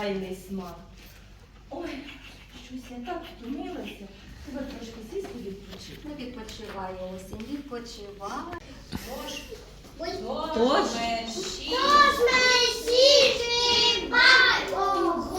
тайний смак. Ой, щось я так втомилася. Тебе трошки сісти відпочити. Не відпочивай, осінь, відпочивала. Тож, тож, тож, мерщій. Тож мерщій, бабу.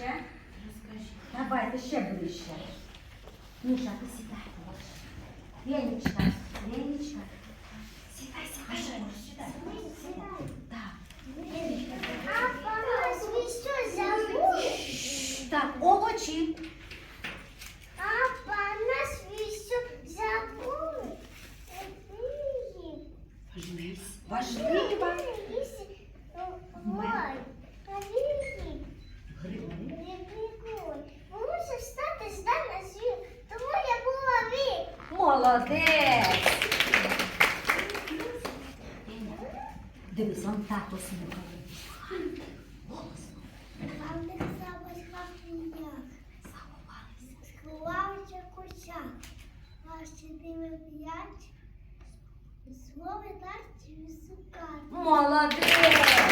Давай, Розкажи. Давайте ще Миша, Міша, ти сідай. Ленічка, Ленічка. Сідай, сідай. Сідай. Сідай. Так. А мама, ви все забули? Так, овочі. Папа, нас вісю забули. Важливо. Важливо. Молодець! Дивись, он тато слухає. Голосно. Там не саме хахніяк. Заховалися. П'ять. Слови дасть і шукати. Молодець!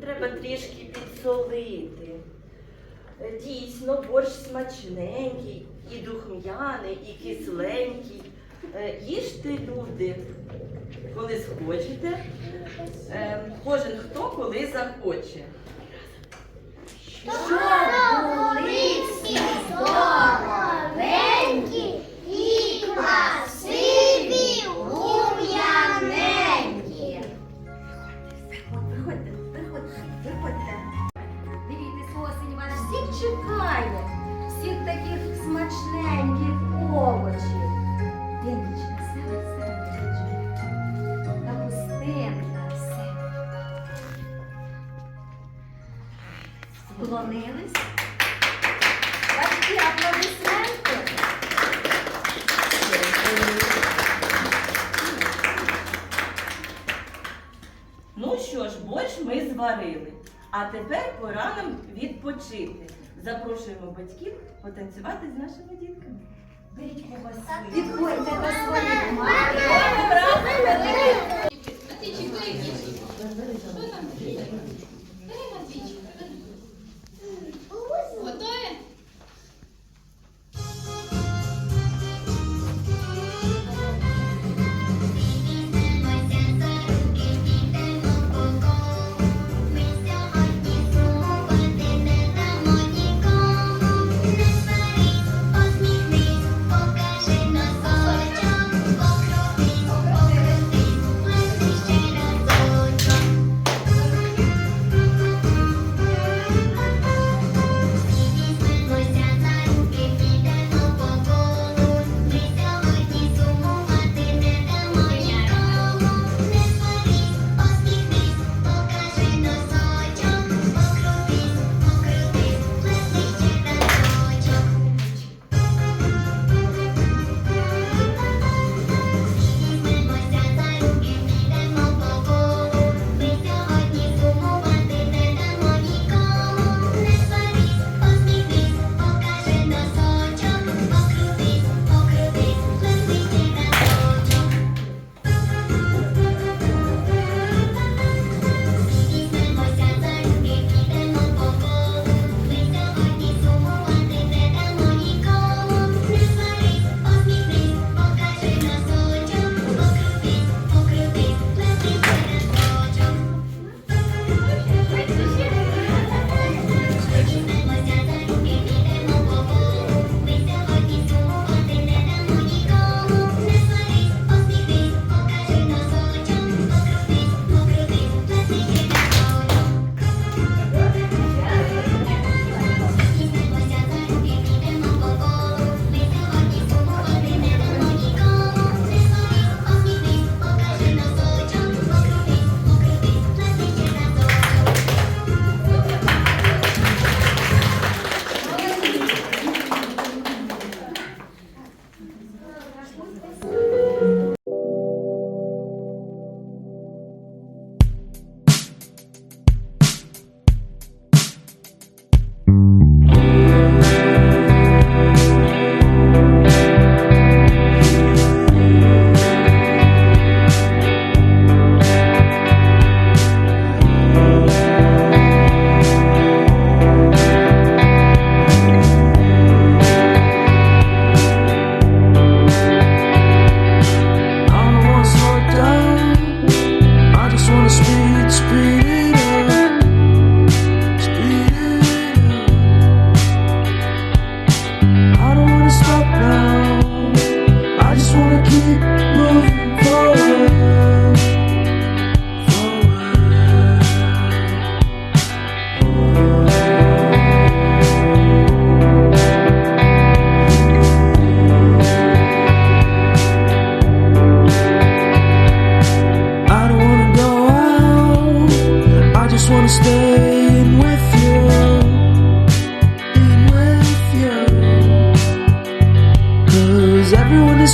Треба трішки підсолити. Дійсно, борщ смачненький, і духм'яний, і кисленький. Е, Їжте, люди, коли схочете. Е, Кожен хто коли захоче. Щоб зварили. А тепер пора нам відпочити. Запрошуємо батьків потанцювати з нашими дітками. Беріть ковбасу. Відходьте до своїх матір.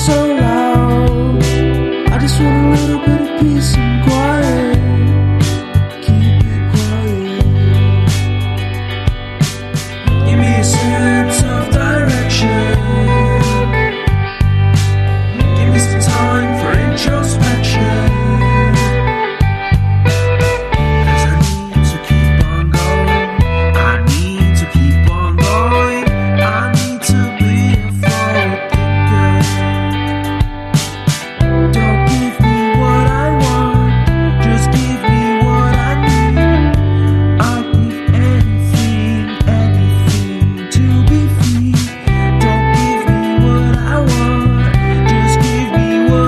so loud.